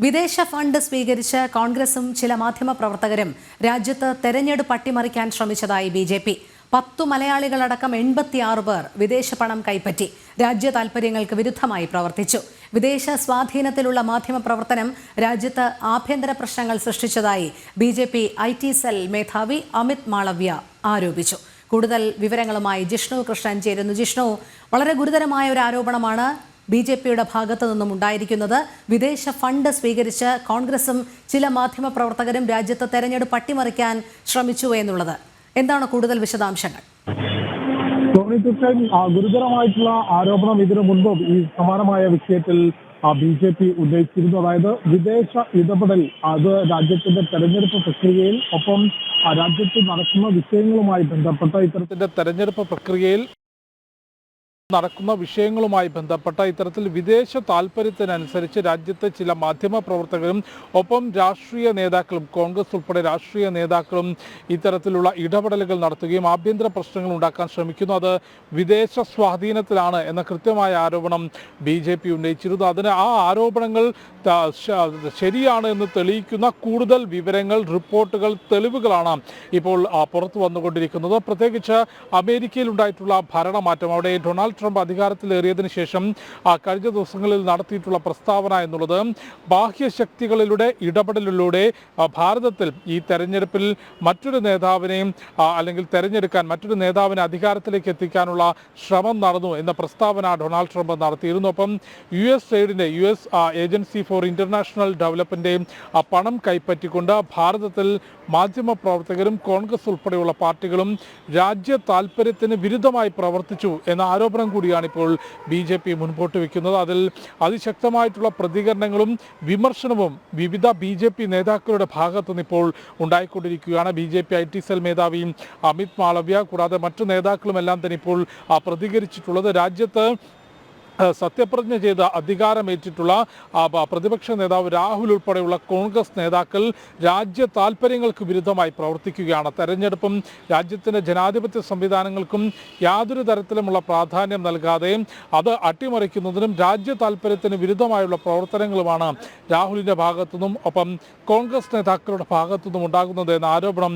വിദേശ ഫണ്ട് സ്വീകരിച്ച് കോൺഗ്രസും ചില മാധ്യമപ്രവർത്തകരും രാജ്യത്ത് തെരഞ്ഞെടുപ്പ് അട്ടിമറിക്കാൻ ശ്രമിച്ചതായി ബി ജെ പി. പത്തു മലയാളികളടക്കം എൺപത്തിയാറ് പേർ വിദേശ പണം കൈപ്പറ്റി രാജ്യ താൽപര്യങ്ങൾക്ക് വിരുദ്ധമായി പ്രവർത്തിച്ചു. വിദേശ സ്വാധീനത്തിലുള്ള മാധ്യമപ്രവർത്തനം രാജ്യത്ത് ആഭ്യന്തര പ്രശ്നങ്ങൾ സൃഷ്ടിച്ചതായി B J P I T cell മേധാവി അമിത് മാളവ്യ ആരോപിച്ചു. കൂടുതൽ വിവരങ്ങളുമായി ജിഷ്ണു കൃഷ്ണൻ ചേരുന്നു. ജിഷ്ണു വളരെ ഗുരുതരമായ ഒരു ആരോപണമാണ് ബി ജെ പിയുടെ ഭാഗത്തു നിന്നും ഉണ്ടായിരിക്കുന്നത്. വിദേശ ഫണ്ട് സ്വീകരിച്ച് കോൺഗ്രസും ചില മാധ്യമപ്രവർത്തകരും രാജ്യത്ത് തെരഞ്ഞെടുപ്പ് അട്ടിമറിക്കാൻ ശ്രമിച്ചു എന്നുള്ളത്. എന്താണ് കൂടുതൽ വിശദാംശങ്ങൾ? ആ, ഗുരുതരമായിട്ടുള്ള ആരോപണം ഇതിനു മുൻപും ഈ സമാനമായ വിഷയത്തിൽ ബി ജെ പി ഉന്നയിച്ചിരുന്നു. അതായത് വിദേശ ഇടപെടൽ അത് രാജ്യത്തിന്റെ തെരഞ്ഞെടുപ്പ് പ്രക്രിയയിൽ ഒപ്പം രാജ്യത്ത് നടക്കുന്ന വിഷയങ്ങളുമായി ബന്ധപ്പെട്ട ഇത്തരത്തിന്റെ തെരഞ്ഞെടുപ്പ് പ്രക്രിയയിൽ നടക്കുന്ന വിഷയങ്ങളുമായി ബന്ധപ്പെട്ട ഇത്തരത്തിൽ വിദേശ താല്പര്യത്തിനനുസരിച്ച് രാജ്യത്തെ ചില മാധ്യമ പ്രവർത്തകരും ഒപ്പം രാഷ്ട്രീയ നേതാക്കളും കോൺഗ്രസ് ഉൾപ്പെടെ രാഷ്ട്രീയ നേതാക്കളും ഇത്തരത്തിലുള്ള ഇടപെടലുകൾ നടത്തുകയും ആഭ്യന്തര പ്രശ്നങ്ങൾ ഉണ്ടാക്കാൻ ശ്രമിക്കുന്നു. അത് വിദേശ സ്വാധീനത്തിലാണ് എന്ന കൃത്യമായ ആരോപണം ബി ജെ പി ഉന്നയിച്ചിരുന്നു. അതിന് ആ ആരോപണങ്ങൾ ശരിയാണ് എന്ന് തെളിയിക്കുന്ന കൂടുതൽ വിവരങ്ങൾ റിപ്പോർട്ടുകൾ തെളിവുകളാണ് ഇപ്പോൾ പുറത്തു വന്നുകൊണ്ടിരിക്കുന്നത്. പ്രത്യേകിച്ച് അമേരിക്കയിൽ ഉണ്ടായിട്ടുള്ള ഭരണമാറ്റം അവിടെ ഡൊണാൾഡ് ട്രംപ് അധികാരത്തിലേറിയതിന് ശേഷം കഴിഞ്ഞ ദിവസങ്ങളിൽ നടത്തിയിട്ടുള്ള പ്രസ്താവന എന്നുള്ളത് ബാഹ്യശക്തികളിലൂടെ ഇടപെടലിലൂടെ ഭാരതത്തിൽ ഈ തെരഞ്ഞെടുപ്പിൽ മറ്റൊരു നേതാവിനെയും അല്ലെങ്കിൽ തെരഞ്ഞെടുക്കാൻ മറ്റൊരു നേതാവിനെ അധികാരത്തിലേക്ക് എത്തിക്കാനുള്ള ശ്രമം നടന്നു എന്ന പ്രസ്താവന ഡൊണാൾഡ് ട്രംപ് നടത്തിയിരുന്നു. ഒപ്പം U S എയ്ഡിന്റെ U S agency for international ഡെവലപ്മെന്റിന്റെയും പണം കൈപ്പറ്റിക്കൊണ്ട് ഭാരതത്തിൽ മാധ്യമ പ്രവർത്തകരും കോൺഗ്രസ് ഉൾപ്പെടെയുള്ള പാർട്ടികളും രാജ്യ താൽപര്യത്തിന് വിരുദ്ധമായി പ്രവർത്തിച്ചു എന്ന ആരോപണം കൂടിയാണ് ഇപ്പോൾ ബി ജെ പി മുൻപോട്ട് വയ്ക്കുന്നത് അതിൽ അതിശക്തമായിട്ടുള്ള പ്രതികരണങ്ങളും വിമർശനവും വിവിധ ബി ജെ പി നേതാക്കളുടെ ഭാഗത്തു നിന്ന് ഇപ്പോൾ ഉണ്ടായിക്കൊണ്ടിരിക്കുകയാണ്. B J P I T cell മേധാവി അമിത് മാളവ്യ കൂടാതെ മറ്റു നേതാക്കളും എല്ലാം തന്നെ ഇപ്പോൾ പ്രതികരിച്ചിട്ടുള്ളത്. രാജ്യത്ത് സത്യപ്രതിജ്ഞ ചെയ്ത് അധികാരമേറ്റിട്ടുള്ള പ്രതിപക്ഷ നേതാവ് രാഹുൽ ഉൾപ്പെടെയുള്ള കോൺഗ്രസ് നേതാക്കൾ രാജ്യ താൽപ്പര്യങ്ങൾക്ക് വിരുദ്ധമായി പ്രവർത്തിക്കുകയാണ്. തെരഞ്ഞെടുപ്പും രാജ്യത്തിന്റെ ജനാധിപത്യ സംവിധാനങ്ങൾക്കും യാതൊരു തരത്തിലുമുള്ള പ്രാധാന്യം നൽകാതെ അത് അട്ടിമറിക്കുന്നതിനും രാജ്യ താൽപ്പര്യത്തിന് വിരുദ്ധമായുള്ള പ്രവർത്തനങ്ങളുമാണ് രാഹുലിന്റെ ഭാഗത്തുനിന്നും ഒപ്പം കോൺഗ്രസ് നേതാക്കളുടെ ഭാഗത്തുനിന്നും ഉണ്ടാകുന്നത് എന്ന ആരോപണം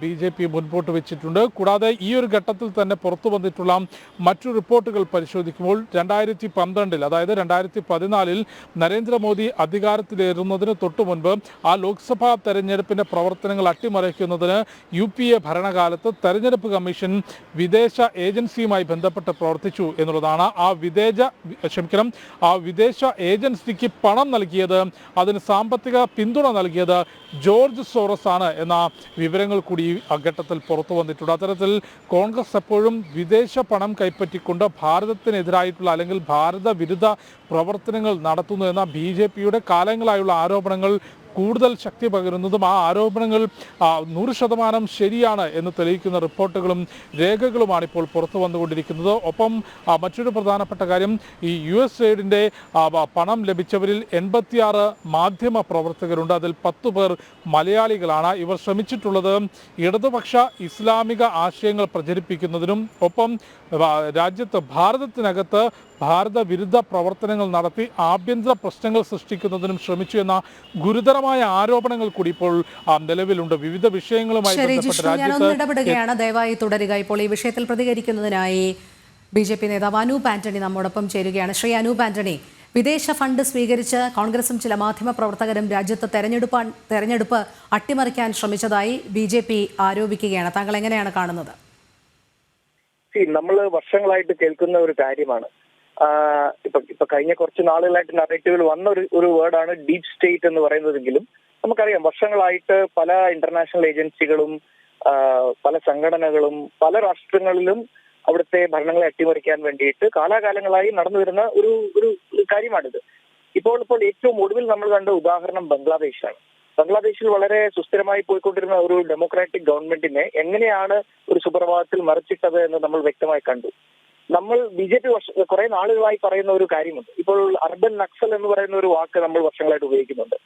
ബി ജെ പി മുൻപോട്ട് വെച്ചിട്ടുണ്ട്. കൂടാതെ ഈ ഒരു ഘട്ടത്തിൽ തന്നെ പുറത്തു വന്നിട്ടുള്ള മറ്റു റിപ്പോർട്ടുകൾ പരിശോധിക്കുമ്പോൾ രണ്ടായിരത്തി പന്ത്രണ്ടിൽ അതായത് രണ്ടായിരത്തി പതിനാലിൽ നരേന്ദ്രമോദി അധികാരത്തിലേറുന്നതിന് തൊട്ടു മുൻപ് ആ ലോക്സഭാ തെരഞ്ഞെടുപ്പിന്റെ പ്രവർത്തനങ്ങൾ അട്ടിമറിക്കുന്നതിന് യു പി എ ഭരണകാലത്ത് തെരഞ്ഞെടുപ്പ് കമ്മീഷൻ വിദേശ ഏജൻസിയുമായി ബന്ധപ്പെട്ട് പ്രവർത്തിച്ചു എന്നുള്ളതാണ് ആ വിദേശ ക്ഷമിക്കണം ആ വിദേശ ഏജൻസിക്ക് പണം നൽകിയത് അതിന് സാമ്പത്തിക പിന്തുണ നൽകിയത് ജോർജ് സോറസ് ആണ് എന്ന വിവരങ്ങൾ കൂടി ഈ ഘട്ടത്തിൽ പുറത്തു വന്നിട്ടുണ്ട്. അത്തരത്തിൽ കോൺഗ്രസ് എപ്പോഴും വിദേശ പണം കൈപ്പറ്റിക്കൊണ്ട് ഭാരതത്തിനെതിരായിട്ടുള്ള അല്ലെങ്കിൽ ഭാരത വിരുദ്ധ പ്രവർത്തനങ്ങൾ നടത്തുന്നു എന്ന ബി ജെ പിയുടെ കാലങ്ങളായുള്ള ആരോപണങ്ങൾ കൂടുതൽ ശക്തി പകരുന്നതും ആ ആരോപണങ്ങൾ നൂറ് ശതമാനം ശരിയാണ് എന്ന് തെളിയിക്കുന്ന റിപ്പോർട്ടുകളും രേഖകളുമാണ് ഇപ്പോൾ പുറത്തു വന്നുകൊണ്ടിരിക്കുന്നത്. ഒപ്പം മറ്റൊരു പ്രധാനപ്പെട്ട കാര്യം ഈ യു എസ് എയ്ഡിന്റെ പണം ലഭിച്ചവരിൽ എൺപത്തിയാറ് മാധ്യമ പ്രവർത്തകരുണ്ട്. അതിൽ പത്തു പേർ മലയാളികളാണ്. ഇവർ ശ്രമിച്ചിട്ടുള്ളത് ഇടതുപക്ഷ ഇസ്ലാമിക ആശയങ്ങൾ പ്രചരിപ്പിക്കുന്നതിനും ഒപ്പം രാജ്യത്ത് ഭാരതത്തിനകത്ത് ഭാരത വിരുദ്ധ പ്രവർത്തനങ്ങൾ നടത്തി ആഭ്യന്തര പ്രശ്നങ്ങൾ സൃഷ്ടിക്കുന്നതിനും ശ്രമിച്ചു എന്ന ഗുരുതരമായ ആരോപണങ്ങൾ കൂടി ഇപ്പോൾ നിലവിലുണ്ട്. വിവിധ വിഷയങ്ങളുമായി ഇടപെടുകയാണ് ദയവായി തുടരുക. ഇപ്പോൾ ഈ വിഷയത്തിൽ പ്രതികരിക്കുന്നതിനായി ബി ജെ പി നേതാവ് അനൂപ് ആന്റണി നമ്മോടൊപ്പം ചേരുകയാണ്. ശ്രീ അനൂപ് ആന്റണി വിദേശ ഫണ്ട് സ്വീകരിച്ച് കോൺഗ്രസും ചില മാധ്യമ പ്രവർത്തകരും രാജ്യത്ത് തെരഞ്ഞെടുപ്പ് തെരഞ്ഞെടുപ്പ് അട്ടിമറിക്കാൻ ശ്രമിച്ചതായി ബി ജെ പി ആരോപിക്കുകയാണ്. താങ്കൾ എങ്ങനെയാണ് കാണുന്നത്? നമ്മൾ വർഷങ്ങളായിട്ട് കേൾക്കുന്ന ഒരു കാര്യമാണ്. ഇപ്പൊ ഇപ്പൊ കഴിഞ്ഞ കുറച്ച് നാളുകളായിട്ട് നറേറ്റീവിൽ വന്ന ഒരു ഒരു വേർഡാണ് ഡീപ് സ്റ്റേറ്റ് എന്ന് പറയുന്നതെങ്കിലും നമുക്കറിയാം വർഷങ്ങളായിട്ട് പല ഇന്റർനാഷണൽ ഏജൻസികളും പല സംഘടനകളും പല രാഷ്ട്രങ്ങളിലും അവിടുത്തെ ഭരണങ്ങളെ അട്ടിമറിക്കാൻ വേണ്ടിയിട്ട് കാലാകാലങ്ങളായി നടന്നു വരുന്ന ഒരു ഒരു കാര്യമാണിത്. ഇപ്പോൾ ഇപ്പോൾ ഏറ്റവും ഒടുവിൽ നമ്മൾ കണ്ട ഉദാഹരണം ബംഗ്ലാദേശാണ്. ബംഗ്ലാദേശിൽ വളരെ സുസ്ഥിരമായി പോയിക്കൊണ്ടിരുന്ന ഒരു ഡെമോക്രാറ്റിക് ഗവൺമെന്റിനെ എങ്ങനെയാണ് ഒരു സുപ്രഭാതത്തിൽ മറിച്ചിട്ടത് എന്ന് നമ്മൾ വ്യക്തമായി കണ്ടു. നമ്മൾ ബി ജെ പി കുറെ നാളുകളായി പറയുന്ന ഒരു കാര്യമുണ്ട്. ഇപ്പോൾ അർബൻ നക്സൽ എന്ന് പറയുന്ന ഒരു വാക്ക് നമ്മൾ വർഷങ്ങളായിട്ട് ഉപയോഗിക്കുന്നുണ്ട്.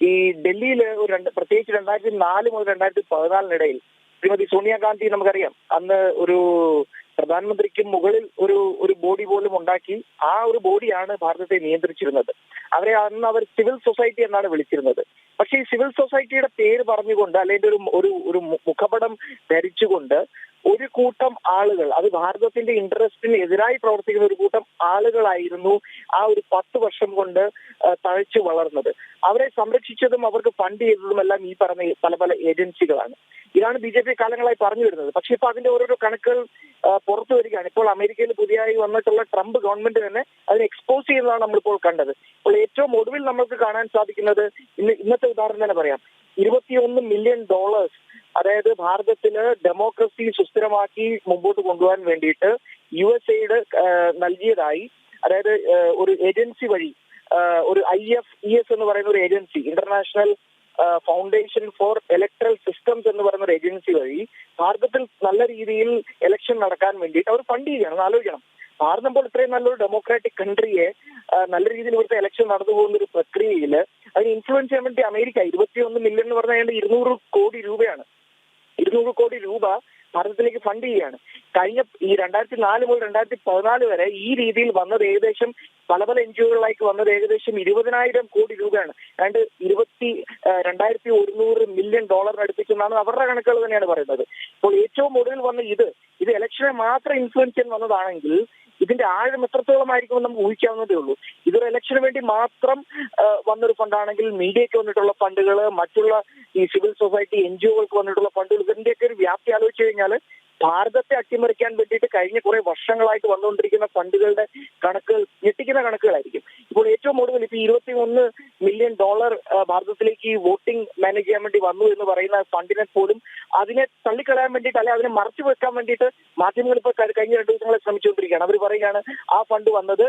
ഈ ഡൽഹിയിൽ ഒരു രണ്ട് പ്രത്യേകിച്ച് രണ്ടായിരത്തി നാല് മുതൽ രണ്ടായിരത്തി പതിനാലിനിടയിൽ ശ്രീമതി സോണിയാഗാന്ധി നമുക്കറിയാം അന്ന് ഒരു പ്രധാനമന്ത്രിക്ക് മുകളിൽ ഒരു ഒരു ബോഡി പോലും ഉണ്ടാക്കി ആ ഒരു ബോഡിയാണ് ഭാരതത്തെ നിയന്ത്രിച്ചിരുന്നത്. അവരെ അന്ന് അവർ സിവിൽ സൊസൈറ്റി എന്നാണ് വിളിച്ചിരുന്നത്. പക്ഷേ ഈ സിവിൽ സൊസൈറ്റിയുടെ പേര് പറഞ്ഞുകൊണ്ട് അല്ലെങ്കിൽ ഒരു ഒരു ഒരു മുഖപടം ധരിച്ചുകൊണ്ട് ഒരു കൂട്ടം ആളുകൾ അത് ഭാരതത്തിന്റെ ഇൻട്രസ്റ്റിന് എതിരായി പ്രവർത്തിക്കുന്ന ഒരു കൂട്ടം ആളുകളായിരുന്നു ആ ഒരു പത്ത് വർഷം കൊണ്ട് തഴച്ചു വളർന്നത്. അവരെ സംരക്ഷിച്ചതും അവർക്ക് ഫണ്ട് ചെയ്തതും എല്ലാം ഈ പറഞ്ഞ പല പല ഏജൻസികളാണ്. ഇതാണ് ബി ജെ പി കാലങ്ങളായി പറഞ്ഞു വരുന്നത്. പക്ഷെ ഇപ്പൊ അതിന്റെ ഓരോരോ കണക്കുകൾ പുറത്തു വരികയാണ്. ഇപ്പോൾ അമേരിക്കയിൽ പുതിയതായി വന്നിട്ടുള്ള ട്രംപ് ഗവൺമെന്റ് തന്നെ അതിനെ എക്സ്പോസ് ചെയ്യുന്നതാണ് നമ്മളിപ്പോൾ കണ്ടത്. ഇപ്പോൾ ഏറ്റവും ഒടുവിൽ നമ്മൾക്ക് കാണാൻ സാധിക്കുന്നത് ഇന്ന് ഇന്നത്തെ ഉദാഹരണം തന്നെ പറയാം. ഇരുപത്തിയൊന്ന് മില്യൺ ഡോളേഴ്സ് അതായത് ഭാരതത്തിൽ ഡെമോക്രസി സുസ്ഥിരമാക്കി മുമ്പോട്ട് കൊണ്ടുപോകാൻ വേണ്ടിയിട്ട് യു എസ് എയുടെ നൽകിയതായി. അതായത് ഒരു ഏജൻസി വഴി ഒരു ഐ എഫ് ഇ എസ് എന്ന് പറയുന്ന ഒരു agency international foundation for electoral systems എന്ന് പറയുന്ന ഒരു ഏജൻസി വഴി ഭാരതത്തിൽ നല്ല രീതിയിൽ ഇലക്ഷൻ നടക്കാൻ വേണ്ടിയിട്ട് അവർ ഫണ്ട് ഒന്ന് ആലോചിക്കണം. ഭാരതം ഇത്രയും നല്ലൊരു ഡെമോക്രാറ്റിക് കൺട്രിയെ നല്ല രീതിയിൽ ഇവിടുത്തെ ഇലക്ഷൻ നടന്നു പോകുന്ന ഒരു പ്രക്രിയയിൽ അതിന് ഇൻഫ്ലുവൻസ് ചെയ്യാൻ വേണ്ടി അമേരിക്ക ഇരുപത്തിയൊന്ന് മില്യൺ എന്ന് പറഞ്ഞാൽ ഇരുന്നൂറ് കോടി രൂപയാണ്. ഇരുന്നൂറ് കോടി രൂപ ഭാരതത്തിലേക്ക് ഫണ്ട് ചെയ്യുകയാണ്. കഴിഞ്ഞ ഈ രണ്ടായിരത്തി നാല് മുതൽ രണ്ടായിരത്തി പതിനാല് വരെ ഈ രീതിയിൽ വന്നത് ഏകദേശം പല പല എൻ ജി ഒകളിലേക്ക് വന്നത് ഏകദേശം ഇരുപതിനായിരം കോടി രൂപയാണ്. രണ്ട് ഇരുപത്തി രണ്ടായിരത്തി ഒരുന്നൂറ് മില്യൺ ഡോളറിന് അടുപ്പിച്ചെന്നാണ് അവരുടെ കണക്കുകൾ തന്നെയാണ് പറയുന്നത്. അപ്പോൾ ഏറ്റവും ഒടുവിൽ വന്ന ഇത് ഇത് ഇലക്ഷനെ മാത്രം ഇൻഫ്ലുവൻസ് ചെയ്യാൻ വന്നതാണെങ്കിൽ ഇതിന്റെ ആഴം എത്രത്തോളം ആയിരിക്കും നമുക്ക് ഊഹിക്കാവുന്നതേ ഉള്ളൂ. ഇതൊരു ഇലക്ഷന് വേണ്ടി മാത്രം വന്നൊരു ഫണ്ടാണെങ്കിൽ മീഡിയയ്ക്ക് വന്നിട്ടുള്ള ഫണ്ടുകൾ മറ്റുള്ള ഈ സിവിൽ സൊസൈറ്റി എൻ ജി ഒകൾക്ക് വന്നിട്ടുള്ള ഫണ്ടുകൾ ഇതിന്റെയൊക്കെ ഒരു വ്യാപ്തി ആലോചിച്ച് കഴിഞ്ഞാൽ ഭാരതത്തെ അട്ടിമറിക്കാൻ വേണ്ടിയിട്ട് കഴിഞ്ഞ കുറെ വർഷങ്ങളായിട്ട് വന്നുകൊണ്ടിരിക്കുന്ന ഫണ്ടുകളുടെ കണക്കുകൾ ഞെട്ടിക്കുന്ന കണക്കുകളായിരിക്കും. ഇപ്പോൾ ഏറ്റവും ഒടുവിൽ ഇപ്പൊ ഇരുപത്തി ഒന്ന് മില്യൺ ഡോളർ ഭാരതത്തിലേക്ക് ഈ വോട്ടിംഗ് മാനേജ് ചെയ്യാൻ വേണ്ടി വന്നു എന്ന് പറയുന്ന ഫണ്ടിനെ പോലും അതിനെ തള്ളിക്കളയാൻ വേണ്ടിയിട്ട് അല്ലെങ്കിൽ അതിനെ മറച്ചു വെക്കാൻ വേണ്ടിയിട്ട് മാധ്യമങ്ങൾ ഇപ്പോൾ കഴിഞ്ഞ രണ്ടു ദിവസങ്ങളെ ശ്രമിച്ചുകൊണ്ടിരിക്കുകയാണ്. അവർ പറയുകയാണ് ആ ഫണ്ട് വന്നത്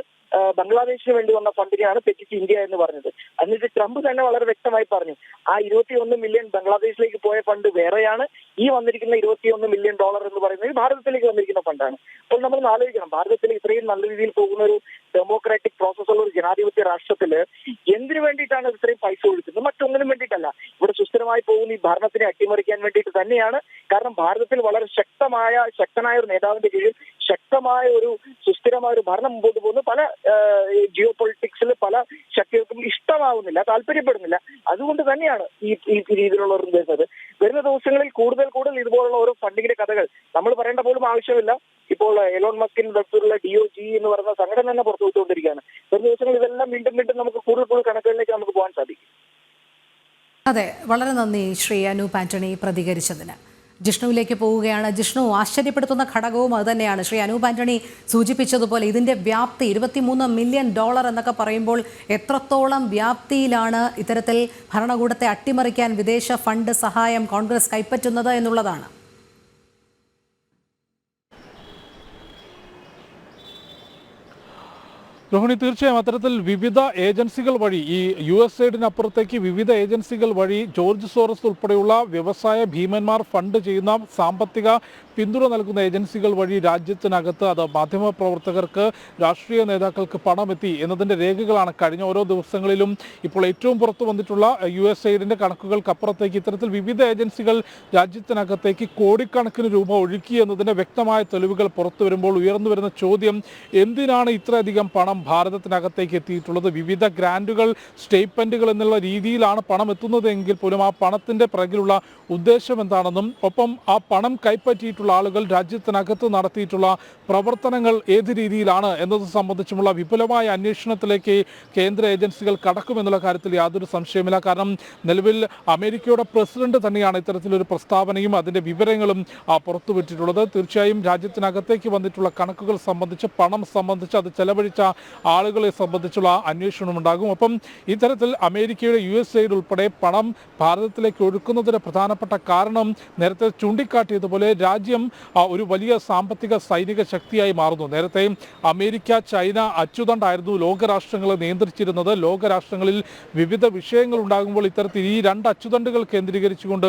ബംഗ്ലാദേശിന് വേണ്ടി വന്ന ഫണ്ടിനെയാണ് തെറ്റിച്ച് ഇന്ത്യ എന്ന് പറഞ്ഞത്. എന്നിട്ട് ട്രംപ് തന്നെ വളരെ വ്യക്തമായി പറഞ്ഞു ആ ഇരുപത്തിയൊന്ന് മില്യൺ ബംഗ്ലാദേശിലേക്ക് പോയ ഫണ്ട് വേറെയാണ് ഈ വന്നിരിക്കുന്ന ഇരുപത്തിയൊന്ന് മില്യൺ ഡോളർ എന്ന് പറയുന്നത് ഭാരതത്തിലേക്ക് വന്നിരിക്കുന്ന ഫണ്ടാണ്. അപ്പോൾ നമ്മൾ ആലോചിക്കണം ഭാരതത്തിൽ ഇത്രയും നല്ല രീതിയിൽ പോകുന്ന ഒരു ഡെമോക്രാറ്റിക് പ്രോസസ് ഉള്ള ഒരു ജനാധിപത്യ രാഷ്ട്രത്തിൽ എന്തിനു വേണ്ടിയിട്ടാണ് ഇത്രയും പൈസ ഒഴുക്കുന്നത്? മറ്റൊന്നിനും വേണ്ടിയിട്ടല്ല. ഇവിടെ സുസ്ഥിരമായി പോകുന്ന ഈ ഭരണത്തിനെ അട്ടിമറിക്കാൻ വേണ്ടിയിട്ട് തന്നെയാണ്. കാരണം ഭാരതത്തിൽ വളരെ ശക്തമായ ശക്തനായ ഒരു നേതാവിന്റെ കീഴിൽ ശക്തമായ ഒരു സുസ്ഥിരമായ ഒരു ഭരണം മുമ്പോട്ട് പോകുന്നു. പല ജിയോ പൊളിറ്റിക്സിൽ പല ശക്തികൾക്കും ഇഷ്ടമാവുന്നില്ല താല്പര്യപ്പെടുന്നില്ല. അതുകൊണ്ട് തന്നെയാണ് ഈ ഈ രീതിയിലുള്ളവർ വരുന്നത്. വരുന്ന ദിവസങ്ങളിൽ കൂടുതൽ കൂടുതൽ ഇതുപോലുള്ള ഓരോ ഫണ്ടിങ്ങിന്റെ കഥകൾ നമ്മൾ പറയേണ്ട പോലും ആവശ്യമില്ല. ഇപ്പോൾ എലോൺ മസ്കിൻ വെബ്സൈറ്റിലുള്ള ഡി ഒ ജി എന്ന് പറയുന്ന സംഘടന തന്നെ പുറത്തുവിട്ടുകൊണ്ടിരിക്കുകയാണ് വരുന്ന ദിവസങ്ങൾ ഇതെല്ലാം വീണ്ടും വീണ്ടും നമുക്ക് കൂടുതൽ കൂടുതൽ കണക്കുകളിലേക്ക് നമുക്ക് പോകാൻ സാധിക്കും. അതെ വളരെ നന്ദി ശ്രീ അനൂപ് ആന്റണി പ്രതികരിച്ചതിന്. ജിഷ്ണുവിലേക്ക് പോവുകയാണ്. ജിഷ്ണു ആശ്ചര്യപ്പെടുത്തുന്ന ഘടകവും അതുതന്നെയാണ് ശ്രീ അനൂപ് ആന്റണി സൂചിപ്പിച്ചതുപോലെ ഇതിന്റെ വ്യാപ്തി ഇരുപത്തിമൂന്ന് മില്യൺ ഡോളർ എന്നൊക്കെ പറയുമ്പോൾ എത്രത്തോളം വ്യാപ്തിയിലാണ് ഇത്തരത്തിൽ ഭരണകൂടത്തെ അട്ടിമറിക്കാൻ വിദേശ ഫണ്ട് സഹായം കോൺഗ്രസ് കൈപ്പറ്റുന്നത് എന്നുള്ളതാണ്. രോഹിണി തീർച്ചയായും അത്തരത്തിൽ വിവിധ ഏജൻസികൾ വഴി ഈ യു എസ് എയ്ഡിനപ്പുറത്തേക്ക് വിവിധ ഏജൻസികൾ വഴി ജോർജ് സോറസ് ഉൾപ്പെടെയുള്ള വ്യവസായ ഭീമന്മാർ ഫണ്ട് ചെയ്യുന്ന സാമ്പത്തിക പിന്തുണ നൽകുന്ന ഏജൻസികൾ വഴി രാജ്യത്തിനകത്ത് അത് മാധ്യമപ്രവർത്തകർക്ക് രാഷ്ട്രീയ നേതാക്കൾക്ക് പണമെത്തി എന്നതിന്റെ രേഖകളാണ് കഴിഞ്ഞ ഓരോ ദിവസങ്ങളിലും ഇപ്പോൾ ഏറ്റവും പുറത്തു വന്നിട്ടുള്ള യു എസ് എയ്ഡിന്റെ കണക്കുകൾക്കപ്പുറത്തേക്ക് ഇത്തരത്തിൽ വിവിധ ഏജൻസികൾ രാജ്യത്തിനകത്തേക്ക് കോടിക്കണക്കിന് രൂപ ഒഴുക്കി എന്നതിന്റെ വ്യക്തമായ തെളിവുകൾ പുറത്തു വരുമ്പോൾ ഉയർന്നു വരുന്ന ചോദ്യം എന്തിനാണ് ഇത്രയധികം പണം ഭാരതത്തിനകത്തേക്ക് എത്തിയിട്ടുള്ളത്. വിവിധ ഗ്രാൻഡുകൾ സ്റ്റേറ്റ്മെന്റുകൾ എന്നുള്ള രീതിയിലാണ് പണം എത്തുന്നതെങ്കിൽ പോലും ആ പണത്തിന്റെ പിറകിലുള്ള ഉദ്ദേശം എന്താണെന്നും ഒപ്പം ആ പണം കൈപ്പറ്റിയിട്ടുള്ള ആളുകൾ രാജ്യത്തിനകത്ത് നടത്തിയിട്ടുള്ള പ്രവർത്തനങ്ങൾ ഏത് രീതിയിലാണ് എന്നത് സംബന്ധിച്ചുമുള്ള വിപുലമായ അന്വേഷണത്തിലേക്ക് കേന്ദ്ര ഏജൻസികൾ കടക്കുമെന്നുള്ള കാര്യത്തിൽ യാതൊരു സംശയമില്ല കാരണം നിലവിൽ അമേരിക്കയുടെ പ്രസിഡന്റ് തന്നെയാണ് ഇത്തരത്തിലൊരു പ്രസ്താവനയും അതിന്റെ വിവരങ്ങളും പുറത്തുവിട്ടിട്ടുള്ളത്. തീർച്ചയായും രാജ്യത്തിനകത്തേക്ക് വന്നിട്ടുള്ള കണക്കുകൾ സംബന്ധിച്ച് പണം സംബന്ധിച്ച് അത് ചെലവഴിച്ച ആളുകളെ സംബന്ധിച്ചുള്ള അന്വേഷണം ഉണ്ടാകും. ഒപ്പം ഇത്തരത്തിൽ അമേരിക്കയുടെ യു എസ് ഉൾപ്പെടെ പണം ഭാരതത്തിലേക്ക് ഒഴുക്കുന്നതിന് പ്രധാനപ്പെട്ട കാരണം നേരത്തെ ചൂണ്ടിക്കാട്ടിയതുപോലെ രാജ്യം ഒരു വലിയ സാമ്പത്തിക സൈനിക ശക്തിയായി മാറുന്നു. നേരത്തെ അമേരിക്ക ചൈന അച്ചുതണ്ടായിരുന്നു ലോകരാഷ്ട്രങ്ങളെ നിയന്ത്രിച്ചിരുന്നത്. ലോകരാഷ്ട്രങ്ങളിൽ വിവിധ വിഷയങ്ങൾ ഉണ്ടാകുമ്പോൾ ഇത്തരത്തിൽ ഈ രണ്ട് അച്ചുതണ്ടുകൾ കേന്ദ്രീകരിച്ചുകൊണ്ട്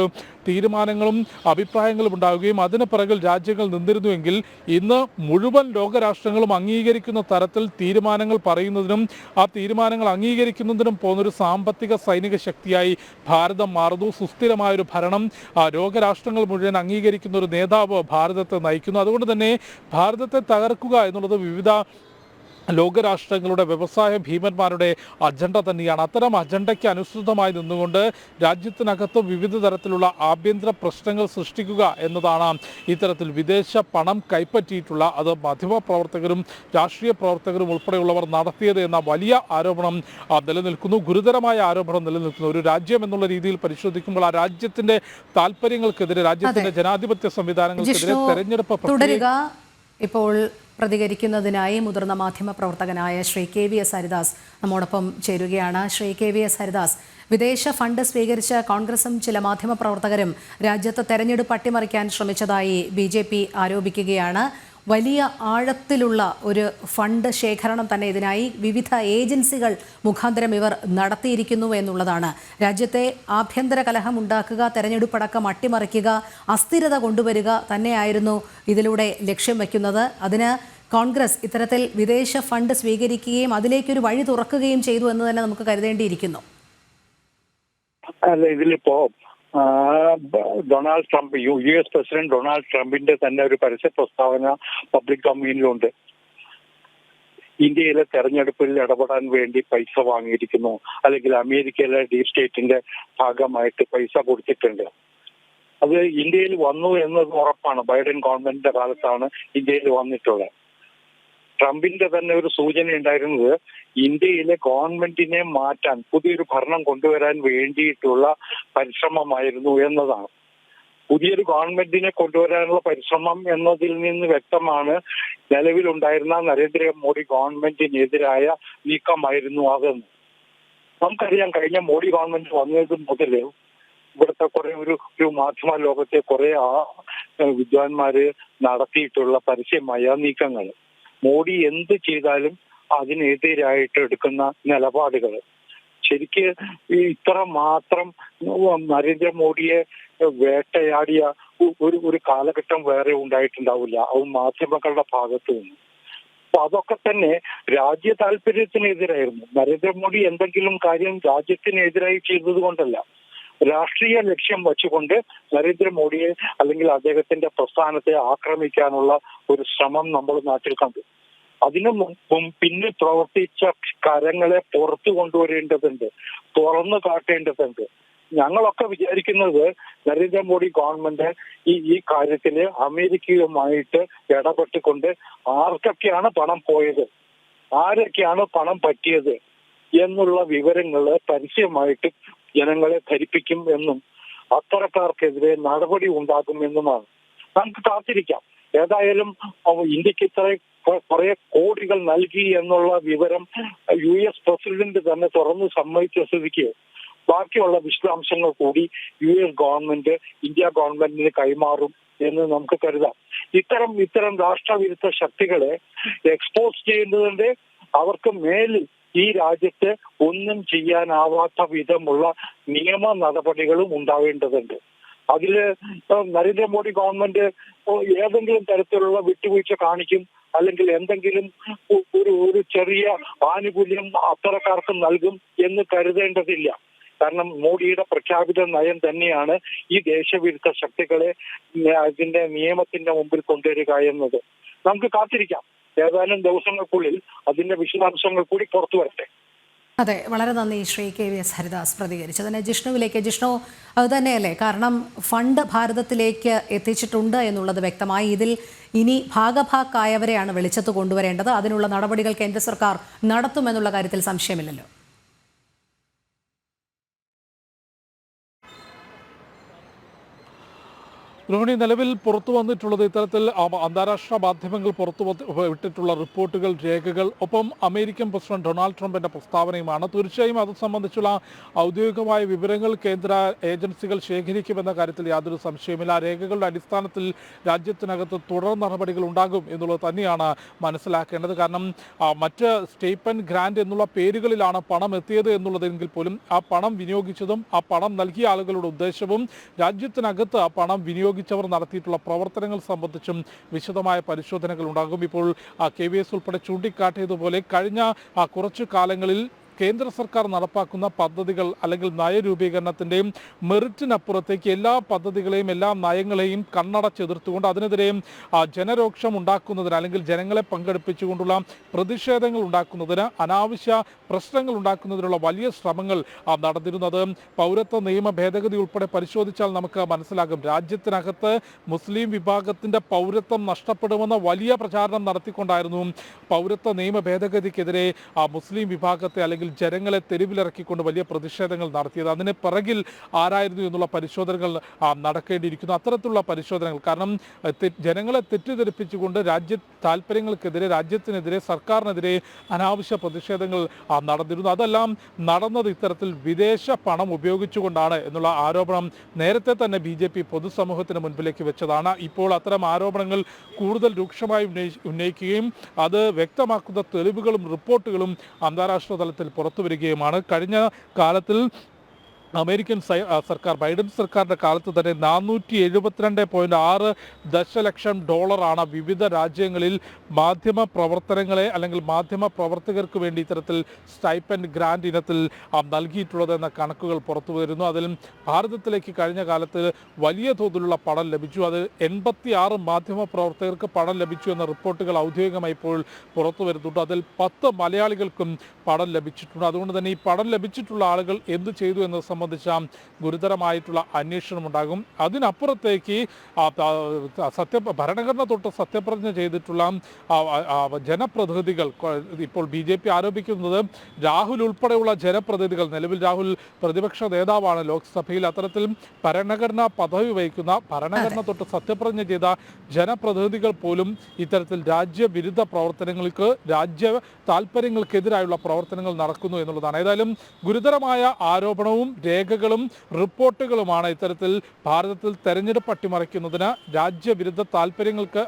തീരുമാനങ്ങളും അഭിപ്രായങ്ങളും ഉണ്ടാവുകയും അതിന് പിറകിൽ രാജ്യങ്ങൾ നിന്നിരുന്നുവെങ്കിൽ ഇന്ന് മുഴുവൻ ലോകരാഷ്ട്രങ്ങളും അംഗീകരിക്കുന്ന തരത്തിൽ തീരുമാനങ്ങൾ പറയുന്നതിനും ആ തീരുമാനങ്ങൾ അംഗീകരിക്കുന്നതിനും പോകുന്നൊരു സാമ്പത്തിക സൈനിക ശക്തിയായി ഭാരതം മാറുന്നു. സുസ്ഥിരമായൊരു ഭരണം ആ, ലോകരാഷ്ട്രങ്ങൾ മുഴുവൻ അംഗീകരിക്കുന്ന ഒരു നേതാവ് ഭാരതത്തെ നയിക്കുന്നു. അതുകൊണ്ട് തന്നെ ഭാരതത്തെ തകർക്കുക എന്നുള്ളത് വിവിധ ലോകരാഷ്ട്രങ്ങളുടെ വ്യവസായ ഭീമന്മാരുടെ അജണ്ട തന്നെയാണ്. അത്തരം അജണ്ടയ്ക്ക് അനുസൃതമായി നിന്നുകൊണ്ട് രാജ്യത്തിനകത്ത് വിവിധ തരത്തിലുള്ള ആഭ്യന്തര പ്രശ്നങ്ങൾ സൃഷ്ടിക്കുക എന്നതാണ് ഇത്തരത്തിൽ വിദേശ പണം കൈപ്പറ്റിയിട്ടുള്ള അത് മാധ്യമ പ്രവർത്തകരും രാഷ്ട്രീയ പ്രവർത്തകരും ഉൾപ്പെടെയുള്ളവർ നടത്തിയത് എന്ന വലിയ ആരോപണം നിലനിൽക്കുന്നു. ഗുരുതരമായ ആരോപണം നിലനിൽക്കുന്നു. ഒരു രാജ്യം എന്നുള്ള രീതിയിൽ പരിശോധിക്കുമ്പോൾ ആ രാജ്യത്തിന്റെ താല്പര്യങ്ങൾക്കെതിരെ രാജ്യത്തിന്റെ ജനാധിപത്യ സംവിധാനങ്ങൾക്കെതിരെ തെരഞ്ഞെടുപ്പ് ഇപ്പോൾ പ്രതികരിക്കുന്നതിനായി മുതിർന്ന മാധ്യമ പ്രവർത്തകനായ Shri K V S Haridas നമ്മോടൊപ്പം ചേരുകയാണ്. Shri K V S Haridas വിദേശ ഫണ്ട് സ്വീകരിച്ച കോൺഗ്രസും ചില മാധ്യമ പ്രവർത്തകരും രാജ്യത്ത് തെരഞ്ഞെടുപ്പ് അട്ടിമറിക്കാൻ ശ്രമിച്ചതായി ബി ആരോപിക്കുകയാണ്. വലിയ ആഴത്തിലുള്ള ഒരു ഫണ്ട് ശേഖരണം തന്നെ ഇതിനായി വിവിധ ഏജൻസികൾ മുഖാന്തരം ഇവർ നടത്തിയിരിക്കുന്നു എന്നുള്ളതാണ്. രാജ്യത്തെ ആഭ്യന്തര കലഹം ഉണ്ടാക്കുക തെരഞ്ഞെടുപ്പടക്കം അട്ടിമറിക്കുക അസ്ഥിരത കൊണ്ടുവരിക തന്നെയായിരുന്നു ഇതിലൂടെ ലക്ഷ്യം വയ്ക്കുന്നത് അതിന് കോൺഗ്രസ് ഇത്തരത്തിൽ വിദേശ ഫണ്ട് സ്വീകരിക്കുകയും അതിലേക്കൊരു വഴി തുറക്കുകയും ചെയ്തു എന്ന് തന്നെ നമുക്ക് കരുതേണ്ടിയിരിക്കുന്നു. അല്ല ഇതിലിപ്പോ Donald Trump U S president Donald ട്രംപിന്റെ തന്നെ ഒരു പരസ്യ പ്രസ്താവന പബ്ലിക് ഡൊമൈനിലുണ്ട്. ഇന്ത്യയിലെ തെരഞ്ഞെടുപ്പിൽ ഇടപെടാൻ വേണ്ടി പൈസ വാങ്ങിയിരിക്കുന്നു. അല്ലെങ്കിൽ അമേരിക്കയിലെ ഡീപ് സ്റ്റേറ്റിന്റെ ഭാഗമായിട്ട് പൈസ കൊടുത്തിട്ടുണ്ട്. അത് ഇന്ത്യയിൽ വന്നു എന്നത് ഉറപ്പാണ്. ബൈഡൻ ഗവൺമെന്റിന്റെ കാലത്താണ് ഇന്ത്യയിൽ വന്നിട്ടുള്ളത്. ട്രംപിന്റെ തന്നെ ഒരു സൂചന ഉണ്ടായിരുന്നത് ഇന്ത്യയിലെ ഗവൺമെന്റിനെ മാറ്റാൻ പുതിയൊരു ഭരണം കൊണ്ടുവരാൻ വേണ്ടിയിട്ടുള്ള പരിശ്രമമായിരുന്നു എന്നതാണ്. പുതിയൊരു ഗവൺമെന്റിനെ കൊണ്ടുവരാനുള്ള പരിശ്രമം എന്നതിൽ നിന്ന് വ്യക്തമാണ് നിലവിലുണ്ടായിരുന്ന നരേന്ദ്രമോദി ഗവൺമെന്റിനെതിരായ നീക്കമായിരുന്നു അതെന്ന്. നമുക്കറിയാം കഴിഞ്ഞ മോഡി ഗവൺമെന്റ് വന്നത് മുതൽ ഇവിടുത്തെ കുറെ ഒരു ഒരു മാധ്യമ ലോകത്തെ കുറെ ആ വിദ്വാൻമാര് നടത്തിയിട്ടുള്ള പരസ്യമായ നീക്കങ്ങൾ മോഡി എന്ത് ചെയ്താലും അതിനെതിരായിട്ട് എടുക്കുന്ന നിലപാടുകൾ. ശരിക്ക് ഇത്ര മാത്രം നരേന്ദ്രമോദിയെ വേട്ടയാടിയ ഒരു ഒരു കാലഘട്ടം വേറെ ഉണ്ടായിട്ടുണ്ടാവില്ല. അത് മാധ്യമങ്ങളുടെ ഭാഗത്തു നിന്ന്. അപ്പൊ അതൊക്കെ തന്നെ രാജ്യ താല്പര്യത്തിനെതിരായിരുന്നു. നരേന്ദ്രമോദി എന്തെങ്കിലും കാര്യം രാജ്യത്തിനെതിരായി ചെയ്തത് കൊണ്ടല്ല. രാഷ്ട്രീയ ലക്ഷ്യം വച്ചുകൊണ്ട് നരേന്ദ്രമോദിയെ അല്ലെങ്കിൽ അദ്ദേഹത്തിന്റെ പ്രസ്ഥാനത്തെ ആക്രമിക്കാനുള്ള ഒരു ശ്രമം നമ്മൾ നാട്ടിൽ കണ്ടു. അതിനു മുമ്പും പിന്നെ പ്രവർത്തിച്ച കരങ്ങളെ പുറത്തു കൊണ്ടുവരേണ്ടതുണ്ട് തുറന്നു കാട്ടേണ്ടതുണ്ട്. ഞങ്ങളൊക്കെ വിചാരിക്കുന്നത് നരേന്ദ്രമോദി ഗവൺമെന്റ് ഈ ഈ കാര്യത്തിൽ അമേരിക്കയുമായിട്ട് ഇടപെട്ടുകൊണ്ട് ആർക്കൊക്കെയാണ് പണം പോയത് ആരൊക്കെയാണ് പണം പറ്റിയത് എന്നുള്ള വിവരങ്ങൾ പരസ്യമായിട്ട് ജനങ്ങളെ ധരിപ്പിക്കും എന്നും അത്തരക്കാർക്കെതിരെ നടപടി ഉണ്ടാകും എന്നുമാണ്. നമുക്ക് കാത്തിരിക്കാം. ഏതായാലും ഇന്ത്യയ്ക്ക് ഇത്ര കുറെ കോടികൾ നൽകി എന്നുള്ള വിവരം യു എസ് പ്രസിഡന്റ് തന്നെ തുറന്നു സമ്മതിച്ച സ്ഥിതിക്ക് ബാക്കിയുള്ള വിശദാംശങ്ങൾ കൂടി യു എസ് ഗവൺമെന്റ് ഇന്ത്യ ഗവൺമെന്റിന് കൈമാറും എന്ന് നമുക്ക് കരുതാം. ഇത്തരം ഇത്തരം രാഷ്ട്രവിരുദ്ധ ശക്തികളെ എക്സ്പോസ് ചെയ്യുന്നതിന്റെ അവർക്ക് മേലിൽ ഈ രാജ്യത്ത് ഒന്നും ചെയ്യാനാവാത്ത വിധമുള്ള നിയമ നടപടികളും ഉണ്ടാവേണ്ടതുണ്ട്. ഏഹ് നരേന്ദ്രമോദി ഗവൺമെന്റ് ഏതെങ്കിലും തരത്തിലുള്ള വിട്ടുവീഴ്ച കാണിക്കും അല്ലെങ്കിൽ എന്തെങ്കിലും ഒരു ഒരു ചെറിയ ആനുകൂല്യം അത്തരക്കാർക്ക് നൽകും എന്ന് കരുതേണ്ടതില്ല. കാരണം മോഡിയുടെ പ്രഖ്യാപിത നയം തന്നെയാണ് ഈ ദേശവിരുദ്ധ ശക്തികളെ അതിന്റെ നിയമത്തിന്റെ മുമ്പിൽ കൊണ്ടുവരിക എന്നത്. നമുക്ക് കാത്തിരിക്കാം. ഏതാനും ദിവസങ്ങൾക്കുള്ളിൽ അതിന്റെ വിശദാംശങ്ങൾ കൂടി പുറത്തു വരട്ടെ. അതെ വളരെ നന്ദി Shri K V S Haridas പ്രതികരിച്ചതിന് ജിഷ്ണുവിലേക്ക് ജിഷ്ണു അത് തന്നെയല്ലേ? കാരണം ഫണ്ട് ഭാരതത്തിലേക്ക് എത്തിച്ചിട്ടുണ്ട് എന്നുള്ളത് വ്യക്തമായി. ഇതിൽ ഇനി ഭാഗഭാക്കായവരെയാണ് വെളിച്ചത്ത് കൊണ്ടുവരേണ്ടത്. അതിനുള്ള നടപടികൾ കേന്ദ്ര സർക്കാർ നടത്തുമെന്നുള്ള കാര്യത്തിൽ സംശയമില്ലല്ലോ. രോഹിണി നിലവിൽ പുറത്തു വന്നിട്ടുള്ളത് ഇത്തരത്തിൽ അന്താരാഷ്ട്ര മാധ്യമങ്ങൾ പുറത്തു വിട്ടിട്ടുള്ള റിപ്പോർട്ടുകൾ രേഖകൾ ഒപ്പം അമേരിക്കൻ പ്രസിഡന്റ് ഡൊണാൾഡ് ട്രംപിന്റെ പ്രസ്താവനയുമാണ്. തീർച്ചയായും അത് സംബന്ധിച്ചുള്ള ഔദ്യോഗികമായ വിവരങ്ങൾ കേന്ദ്ര ഏജൻസികൾ ശേഖരിക്കുമെന്ന കാര്യത്തിൽ യാതൊരു സംശയമില്ല രേഖകളുടെ അടിസ്ഥാനത്തിൽ രാജ്യത്തിനകത്ത് തുടർ നടപടികൾ ഉണ്ടാകും എന്നുള്ളത് തന്നെയാണ് മനസ്സിലാക്കേണ്ടത്. കാരണം മറ്റ് സ്റ്റേപ്പൻ ഗ്രാൻഡ് എന്നുള്ള പേരുകളിലാണ് പണം എത്തിയത് എന്നുള്ളതെങ്കിൽ പോലും ആ പണം വിനിയോഗിച്ചതും ആ പണം നൽകിയ ആളുകളുടെ ഉദ്ദേശവും രാജ്യത്തിനകത്ത് ആ പണം വിനിയോഗിച്ചവർ നടത്തിയിട്ടുള്ള പ്രവർത്തനങ്ങൾ സംബന്ധിച്ചും വിശദമായ പരിശോധനകൾ ഉണ്ടാകും. ഇപ്പോൾ കെ വി എസ് ഉൾപ്പെടെ ചൂണ്ടിക്കാട്ടിയതുപോലെ കഴിഞ്ഞ കുറച്ചു കാലങ്ങളിൽ കേന്ദ്ര സർക്കാർ നടപ്പാക്കുന്ന പദ്ധതികൾ അല്ലെങ്കിൽ നയരൂപീകരണത്തിന്റെയും മെറിറ്റിനപ്പുറത്തേക്ക് എല്ലാ പദ്ധതികളെയും എല്ലാ നയങ്ങളെയും കണ്ണടച്ചെതിർത്തുകൊണ്ട് അതിനെതിരെയും ജനരോക്ഷം ഉണ്ടാക്കുന്നതിന് അല്ലെങ്കിൽ ജനങ്ങളെ പങ്കെടുപ്പിച്ചുകൊണ്ടുള്ള പ്രതിഷേധങ്ങൾ ഉണ്ടാക്കുന്നതിന് അനാവശ്യ പ്രശ്നങ്ങൾ ഉണ്ടാക്കുന്നതിനുള്ള വലിയ ശ്രമങ്ങൾ നടന്നിരുന്നത്. പൗരത്വ നിയമ ഭേദഗതി ഉൾപ്പെടെ പരിശോധിച്ചാൽ നമുക്ക് മനസ്സിലാകും. രാജ്യത്തിനകത്ത് മുസ്ലിം വിഭാഗത്തിന്റെ പൗരത്വം നഷ്ടപ്പെടുമെന്ന വലിയ പ്രചാരണം നടത്തിക്കൊണ്ടായിരുന്നു പൗരത്വ നിയമ ഭേദഗതിക്കെതിരെ ആ, മുസ്ലിം വിഭാഗത്തെ അല്ലെങ്കിൽ ജനങ്ങളെ തെരുവിലിറക്കിക്കൊണ്ട് വലിയ പ്രതിഷേധങ്ങൾ നടത്തിയത്. അതിന് പിറകിൽ ആരായിരുന്നു എന്നുള്ള പരിശോധനകൾ നടക്കേണ്ടിയിരിക്കുന്നു. അത്തരത്തിലുള്ള പരിശോധനകൾ. കാരണം ജനങ്ങളെ തെറ്റിദ്ധരിപ്പിച്ചുകൊണ്ട് രാജ്യ താല്പര്യങ്ങൾക്കെതിരെ രാജ്യത്തിനെതിരെ സർക്കാരിനെതിരെ അനാവശ്യ പ്രതിഷേധങ്ങൾ നടന്നിരുന്നു. അതെല്ലാം നടന്നത് ഇത്തരത്തിൽ വിദേശ പണം ഉപയോഗിച്ചുകൊണ്ടാണ് എന്നുള്ള ആരോപണം നേരത്തെ തന്നെ ബി ജെ പി പൊതുസമൂഹത്തിന് മുൻപിലേക്ക് വെച്ചതാണ്. ഇപ്പോൾ അത്തരം ആരോപണങ്ങൾ കൂടുതൽ രൂക്ഷമായി ഉന്നയിക്കുകയും അത് വ്യക്തമാക്കുന്ന തെളിവുകളും റിപ്പോർട്ടുകളും അന്താരാഷ്ട്ര തലത്തിൽ പുറത്തു വരികയുമാണ്. കഴിഞ്ഞ കാലത്തിൽ അമേരിക്കൻ സർക്കാർ ബൈഡൻ സർക്കാരിന്റെ കാലത്ത് തന്നെ നാനൂറ്റി എഴുപത്തിരണ്ട് പോയിന്റ് ആറ് ദശലക്ഷം ഡോളറാണ് വിവിധ രാജ്യങ്ങളിൽ മാധ്യമ പ്രവർത്തനങ്ങളെ അല്ലെങ്കിൽ മാധ്യമ പ്രവർത്തകർക്ക് വേണ്ടി ഇത്തരത്തിൽ സ്റ്റൈപ്പൻഡ് ഗ്രാൻഡ് ഇനത്തിൽ നൽകിയിട്ടുള്ളത് എന്ന കണക്കുകൾ പുറത്തു വരുന്നു. അതിൽ ഭാരതത്തിലേക്ക് കഴിഞ്ഞ കാലത്ത് വലിയ തോതിലുള്ള പണം ലഭിച്ചു. അത് എൺപത്തി ആറ് മാധ്യമ പ്രവർത്തകർക്ക് പണം ലഭിച്ചു എന്ന റിപ്പോർട്ടുകൾ ഔദ്യോഗികമായി ഇപ്പോൾ പുറത്തു വരുന്നുണ്ട്. അതിൽ പത്ത് മലയാളികൾക്കും പണം ലഭിച്ചിട്ടുണ്ട്. അതുകൊണ്ട് തന്നെ ഈ പണം ലഭിച്ചിട്ടുള്ള ആളുകൾ എന്ത് ചെയ്തു എന്നത് സംബന്ധിച്ച ഗുരുതരമായിട്ടുള്ള അന്വേഷണം ഉണ്ടാകും. അതിനപ്പുറത്തേക്ക് സത്യ ഭരണഘടന തൊട്ട് സത്യപ്രതിജ്ഞ ചെയ്തിട്ടുള്ള ജനപ്രതിനിധികൾ ഇപ്പോൾ ബി ജെ പി ആരോപിക്കുന്നത് രാഹുൽ ഉൾപ്പെടെയുള്ള ജനപ്രതിനിധികൾ നിലവിൽ രാഹുൽ പ്രതിപക്ഷ നേതാവാണ് ലോക്സഭയിൽ അത്തരത്തിൽ ഭരണഘടനാ പദവി വഹിക്കുന്ന ഭരണഘടന തൊട്ട് സത്യപ്രതിജ്ഞ ചെയ്ത ജനപ്രതിനിധികൾ പോലും ഇത്തരത്തിൽ രാജ്യവിരുദ്ധ പ്രവർത്തനങ്ങൾക്ക് രാജ്യ താല്പര്യങ്ങൾക്കെതിരായുള്ള പ്രവർത്തനങ്ങൾ നടക്കുന്നു എന്നുള്ളതാണ്. ഏതായാലും ഗുരുതരമായ ആരോപണവും രേഖകളും റിപ്പോർട്ടുകളുമാണ് ഇത്തരത്തിൽ ഭാരതത്തിൽ തെരഞ്ഞെടുപ്പ് അട്ടിമറിക്കുന്നതിന് രാജ്യവിരുദ്ധ താല്പര്യങ്ങൾക്ക്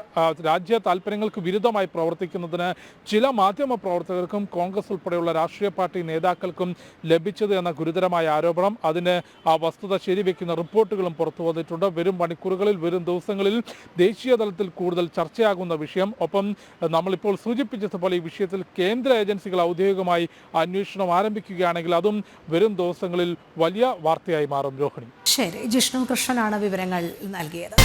രാജ്യ താല്പര്യങ്ങൾക്ക് വിരുദ്ധമായി പ്രവർത്തിക്കുന്നതിന് ചില മാധ്യമ പ്രവർത്തകർക്കും കോൺഗ്രസ് ഉൾപ്പെടെയുള്ള രാഷ്ട്രീയ പാർട്ടി നേതാക്കൾക്കും ലഭിച്ചത് എന്ന ഗുരുതരമായ ആരോപണം. അതിന് ആ വസ്തുത ശരിവെക്കുന്ന റിപ്പോർട്ടുകളും പുറത്തു വന്നിട്ടുണ്ട്. വരും മണിക്കൂറുകളിൽ വരും ദിവസങ്ങളിൽ ദേശീയ തലത്തിൽ കൂടുതൽ ചർച്ചയാകുന്ന വിഷയം. ഒപ്പം നമ്മളിപ്പോൾ സൂചിപ്പിച്ചതുപോലെ ഈ വിഷയത്തിൽ കേന്ദ്ര ഏജൻസികൾ ഔദ്യോഗികമായി അന്വേഷണം ആരംഭിക്കുകയാണെങ്കിൽ അതും വരും ദിവസങ്ങളിൽ വലിയ വാർത്തയായി മാറും രോഹിണി. ശരി ജിഷ്ണു കൃഷ്ണനാണ് വിവരങ്ങൾ നൽകിയത്.